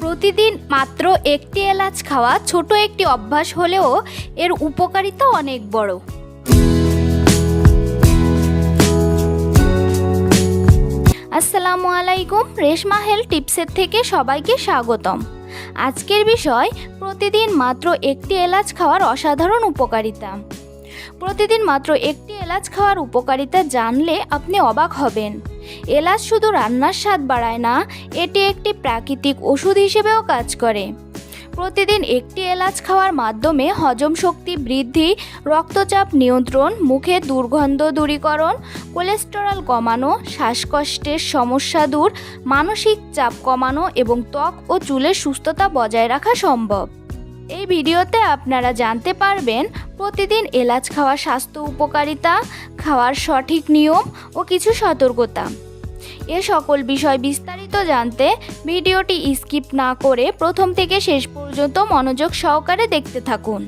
প্রতিদিন মাত্র একটি এলাচ খাওয়া ছোট একটি অভ্যাস হলেও এর উপকারিতা অনেক বড়। আসসালামু আলাইকুম, রেশমা হেলথ টিপসের থেকে সবাইকে স্বাগতম। আজকের বিষয়, প্রতিদিন মাত্র একটি এলাচ খাওয়ার অসাধারণ উপকারিতা। প্রতিদিন মাত্র একটি এলাচ খাওয়ার উপকারিতা জানলে আপনি অবাক হবেন। এলাচ শুধু রান্নার স্বাদ বাড়ায় না, এটি একটি প্রাকৃতিক ওষুধ হিসেবেও কাজ করে। প্রতিদিন একটি এলাচ খাওয়ার মাধ্যমে হজম শক্তি বৃদ্ধি, রক্তচাপ নিয়ন্ত্রণ, মুখে দুর্গন্ধ দূরীকরণ, কোলেস্টেরল কমানো, শ্বাসকষ্টের সমস্যা দূর, মানসিক চাপ কমানো এবং ত্বক ও চুলের সুস্থতা বজায় রাখা সম্ভব। এই ভিডিওতে আপনারা জানতে পারবেন প্রতিদিন এলাচ খাওয়ার স্বাস্থ্য উপকারিতা, খাওয়ার সঠিক নিয়ম ও কিছু সতর্কতা। এ সকল বিষয় বিস্তারিত জানতে ভিডিওটি স্কিপ না করে প্রথম থেকে শেষ পর্যন্ত মনোযোগ সহকারে দেখতে থাকুন।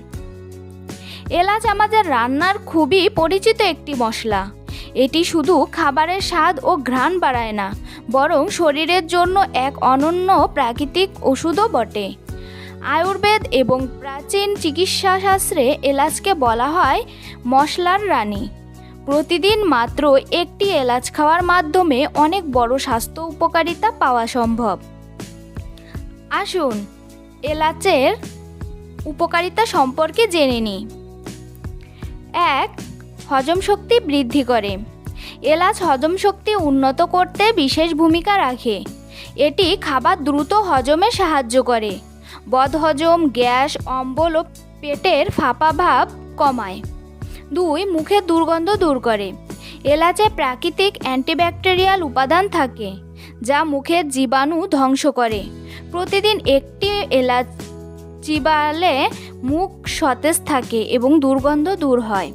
এলাচ আমাদের রান্নার খুবই পরিচিত একটি মশলা। এটি শুধু খাবারের স্বাদ ও ঘ্রাণ বাড়ায় না, বরং শরীরের জন্য এক অনন্য প্রাকৃতিক ওষুধও বটে। আয়ুর্বেদ এবং প্রাচীন চিকিৎসাশাস্ত্রে এলাচকে বলা হয় মশলার রানী। প্রতিদিন মাত্র একটি এলাচ খাওয়ার মাধ্যমে অনেক বড় স্বাস্থ্য উপকারিতা পাওয়া সম্ভব। আসুন এলাচের উপকারিতা সম্পর্কে জেনে নিই। এক, হজম শক্তি বৃদ্ধি করে। এলাচ হজম শক্তি উন্নত করতে বিশেষ ভূমিকা রাখে। এটি খাবার দ্রুত হজমে সাহায্য করে। বদহজম গ্যাস, অম্বল ও পেটের ফাঁপা ভাব কমায়। দুই মুখের দুর্গন্ধ দূর করে। এলাচে প্রাকৃতিক অ্যান্টিব্যাকটেরিয়াল উপাদান থাকে, যা মুখের জীবাণু ধ্বংস করে। প্রতিদিন একটি এলাচ চিবালে মুখ সতেজ থাকে এবং দুর্গন্ধ দূর হয়।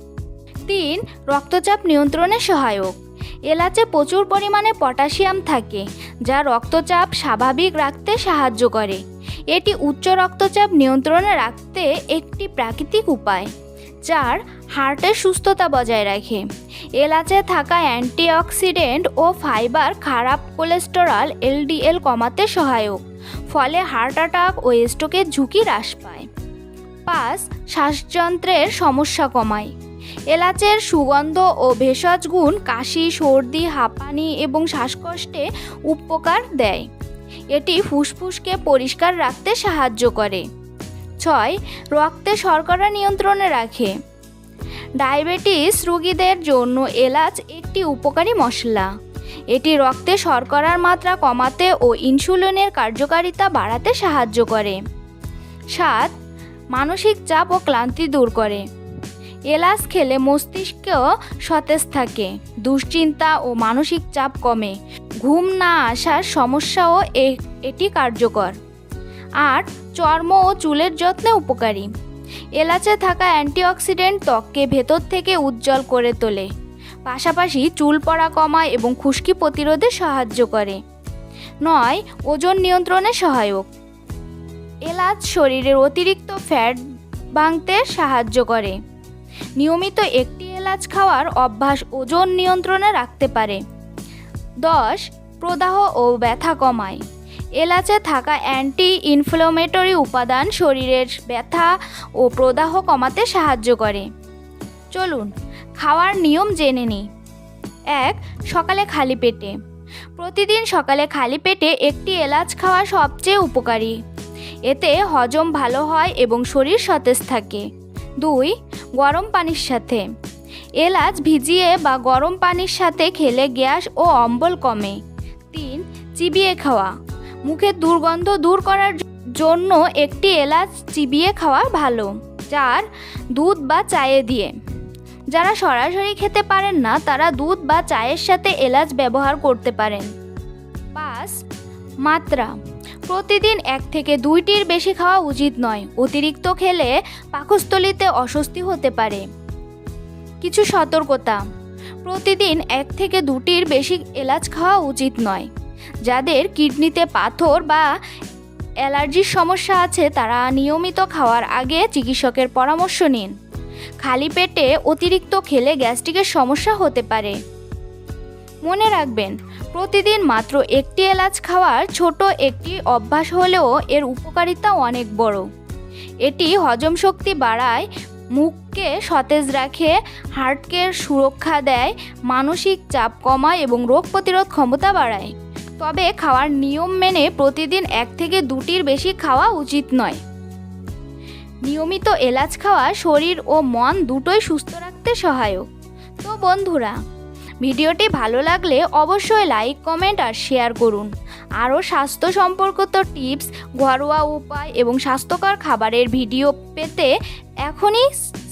তিন, রক্তচাপ নিয়ন্ত্রণে সহায়ক। এলাচে প্রচুর পরিমাণে পটাশিয়াম থাকে, যা রক্তচাপ স্বাভাবিক রাখতে সাহায্য করে। এটি উচ্চ রক্তচাপ নিয়ন্ত্রণে রাখতে একটি প্রাকৃতিক উপায় চার হার্টের সুস্থতা বজায় রাখে। এলাচে থাকা অ্যান্টিঅক্সিডেন্ট ও ফাইবার খারাপ কোলেস্টেরল এলডিএল কমাতে সহায়ক, ফলে হার্ট অ্যাটাক ও স্ট্রোকের ঝুঁকি হ্রাস পায়। পাঁচ, শ্বাসযন্ত্রের সমস্যা কমায়। এলাচের সুগন্ধ ও ভেষজ গুণ কাশি, সর্দি, হাঁপানি এবং শ্বাসকষ্টে উপকার দেয়। এটি ফুসফুসকে পরিষ্কার রাখতে সাহায্য করে। ছয়, রক্তে শর্করা নিয়ন্ত্রণে রাখে। ডায়াবেটিস রোগীদের জন্য এলাচ একটি উপকারী মশলা। এটি রক্তে শর্করার মাত্রা কমাতে ও ইনসুলিনের কার্যকারিতা বাড়াতে সাহায্য করে। সাত, মানসিক চাপ ও ক্লান্তি দূর করে। এলাচ খেলে মস্তিষ্ক সতেজ থাকে, দুশ্চিন্তা ও মানসিক চাপ কমে। ঘুম না আসার সমস্যাও এটি কার্যকর। আর চর্ম ও চুলের যত্নে উপকারী। এলাচে থাকা অ্যান্টিঅক্সিডেন্ট ত্বককে ভেতর থেকে উজ্জ্বল করে তোলে। পাশাপাশি চুল পড়া কমায় এবং খুশকি প্রতিরোধে সাহায্য করে। নয়, ওজন নিয়ন্ত্রণে সহায়ক। এলাচ শরীরের অতিরিক্ত ফ্যাট ভাঙতে সাহায্য করে। নিয়মিত একটি এলাচ খাওয়ার অভ্যাস ওজন নিয়ন্ত্রণে রাখতে পারে। দশ, প্রদাহ ও ব্যথা কমায়। এলাচে থাকা অ্যান্টি ইনফ্লোমেটরি উপাদান শরীরের ব্যথা ও প্রদাহ কমাতে সাহায্য করে। চলুন, খাওয়ার নিয়ম জেনে নিই। এক, সকালে খালি পেটে। প্রতিদিন সকালে খালি পেটে একটি এলাচ খাওয়া সবচেয়ে উপকারী। এতে হজম ভালো হয় এবং শরীর সতেজ থাকে। দুই, গরম পানির সাথে। এলাচ ভিজিয়ে বা গরম পানির সাথে খেলে গ্যাস ও অম্বল কমে। তিন, চিবিয়ে খাওয়া। মুখে দুর্গন্ধ দূর করার জন্য একটি এলাচ চিবিয়ে খাওয়া ভালো। চার, দুধ বা চায়ে দিয়ে। যারা সরাসরি খেতে পারেন না, তারা দুধ বা চায়ের সাথে এলাচ ব্যবহার করতে পারেন। পাঁচ, মাত্রা। প্রতিদিন এক থেকে দুইটির বেশি খাওয়া উচিত নয়। অতিরিক্ত খেলে পাকস্থলিতে অস্বস্তি হতে পারে। কিছু সতর্কতা। প্রতিদিন এক থেকে দুটির বেশি এলাচ খাওয়া উচিত নয়। যাদের কিডনিতে পাথর বা অ্যালার্জির সমস্যা আছে, তারা নিয়মিত খাওয়ার আগে চিকিৎসকের পরামর্শ নিন। খালি পেটে অতিরিক্ত খেলে গ্যাস্ট্রিকের সমস্যা হতে পারে। মনে রাখবেন, প্রতিদিন মাত্র একটি এলাচ খাওয়ার ছোট একটি অভ্যাস হলেও এর উপকারিতা অনেক বড়। এটি হজম শক্তি বাড়ায় মুখকে সতেজ রাখে, হার্টকে সুরক্ষা দেয়, মানসিক চাপ কমায় এবং রোগ প্রতিরোধ ক্ষমতা বাড়ায়। তবে খাওয়ার নিয়ম মেনে প্রতিদিন এক থেকে দুটির বেশি খাওয়া উচিত নয়। নিয়মিত এলাচ খাওয়া শরীর ও মন দুটোই সুস্থ রাখতে সহায়ক। তো বন্ধুরা, ভিডিওটি ভালো লাগলে অবশ্যই লাইক, কমেন্ট আর শেয়ার করুন। আরও স্বাস্থ্য সম্পর্কিত টিপস, ঘরোয়া উপায় এবং স্বাস্থ্যকর খাবারের ভিডিও পেতে এখনই